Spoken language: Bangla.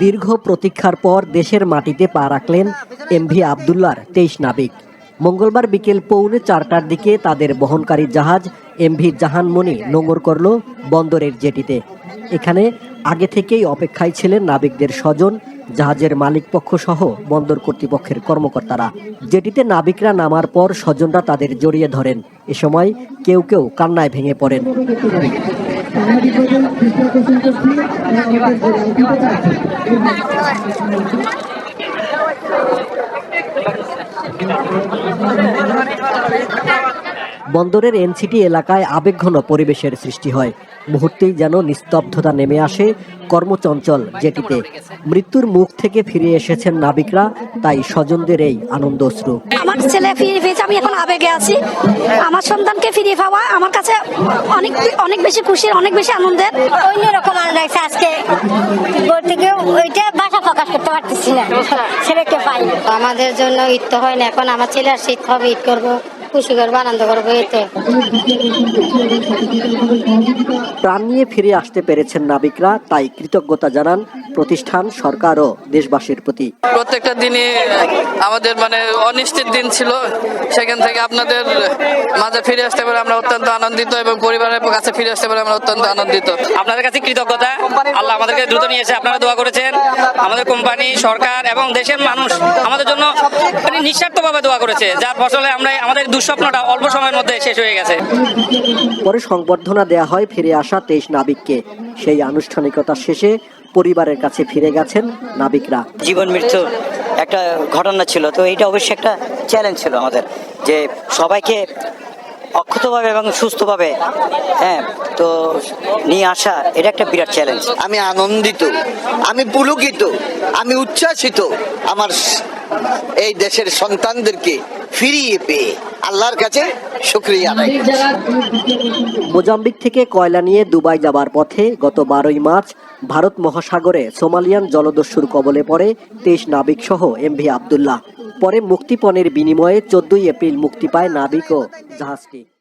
দীর্ঘ প্রতীক্ষার পর দেশের মাটিতে পা রাখলেন এমভি আবদুল্লার তেইশ নাবিক। মঙ্গলবার বিকেল পৌনে চারটার দিকে তাদের বহনকারী জাহাজ এমভি জাহানমণি নোঙর করল বন্দরের জেটিতে। এখানে আগে থেকেই অপেক্ষায় ছিলেন নাবিকদের স্বজন, জাহাজের মালিকপক্ষ সহ বন্দর কর্তৃপক্ষের কর্মকর্তারা। যেটিতে নাবিকরা নামার পর স্বজনরা তাদের জড়িয়ে ধরেন। এ সময় কেউ কেউ কান্নায় ভেঙে পড়েন। বন্দরের এনসিটি এলাকায় আবেগঘন পরিবেশের সৃষ্টি হয়। মুহূর্তেই যেন নিস্তব্ধতা নেমে আসে কর্মচঞ্চল জেটিতে মৃত্যুর মুখ থেকে ফিরে এসেছেন নাবিকরা তাই স্বজনদের এই আনন্দ অশ্রু আমার ছেলে ফিরে পেয়েছে আমি এখন আবেগে আছি। আমার সন্তানকে ফিরিয়ে পাওয়া আমার কাছে অনেক অনেক বেশি খুশির অনেক বেশি আনন্দের। অন্যরকম আনন্দ লাগছে আজকে। বলতে গিয়ে ওইটা ভাষা প্রকাশ করতে পারতেছি না। ছেলেকে পাই আমাদের জন্য ঈদ তো হয় না এখন আমার ছেলে আর শীত হবে ঈদ করব? খুশি করব আনন্দ করব এতে প্রাণ নিয়ে ফিরে আসতে পেরেছেন নাবিকরা তাই কৃতজ্ঞতা জানান প্রতিষ্ঠান সরকার ও দেশবাসীর প্রতি। প্রত্যেকটা দিনই আমাদের মানে অনিশ্চিত দিন ছিল। সেখান থেকে আপনাদের মাঝে ফিরে আসতে পারে আমরা অত্যন্ত আনন্দিত এবং পরিবারের কাছে ফিরে আসতে পারে আমরা অত্যন্ত আনন্দিত। আপনাদের কাছে কৃতজ্ঞতা। আল্লাহ আমাদেরকে দ্রুত নিয়ে এসে আপনারা দোয়া করেছেন। আমাদের কোম্পানি সরকার এবং দেশের মানুষ আমাদের জন্য নিঃস্বার্থভাবে দোয়া করেছে। যার ফসলে আমরা আমাদের দুঃস্বপ্নটা অল্প সময়ের মধ্যে শেষ হয়ে গেছে। পরে সংবর্ধনা দেয়া হয় ফিরে আসা তেইশ নাবিককে। সেই আনুষ্ঠানিকতা শেষে পরিবারের কাছে ফিরে গেছেন নাবিকরা। জীবন মৃত্যুর একটা ঘটনা ছিল তো এটা অবশ্যই একটা চ্যালেঞ্জ ছিল আমাদের যে সবাইকে অক্ষতভাবে এবং সুস্থভাবে হ্যাঁ তো নিয়ে আসা এটা একটা বিরাট চ্যালেঞ্জ আমি আনন্দিত আমি পুলকিত আমি উচ্ছ্বাসিত আমার এই দেশের সন্তানদেরকে ফিরিয়ে পেয়ে আল্লাহর কাছে শুক্রিয়া মোজাম্বিক থেকে কয়লা নিয়ে দুবাই যাবার পথে গত বারোই মার্চ ভারত মহাসাগরে সোমালিয়ান জলদস্যুর কবলে পড়ে তেইশ নাবিক সহ এম ভি আবদুল্লাহ। পরে মুক্তিপণের বিনিময়ে চোদ্দই এপ্রিল মুক্তি পায় নাবিক ও জাহাজটি।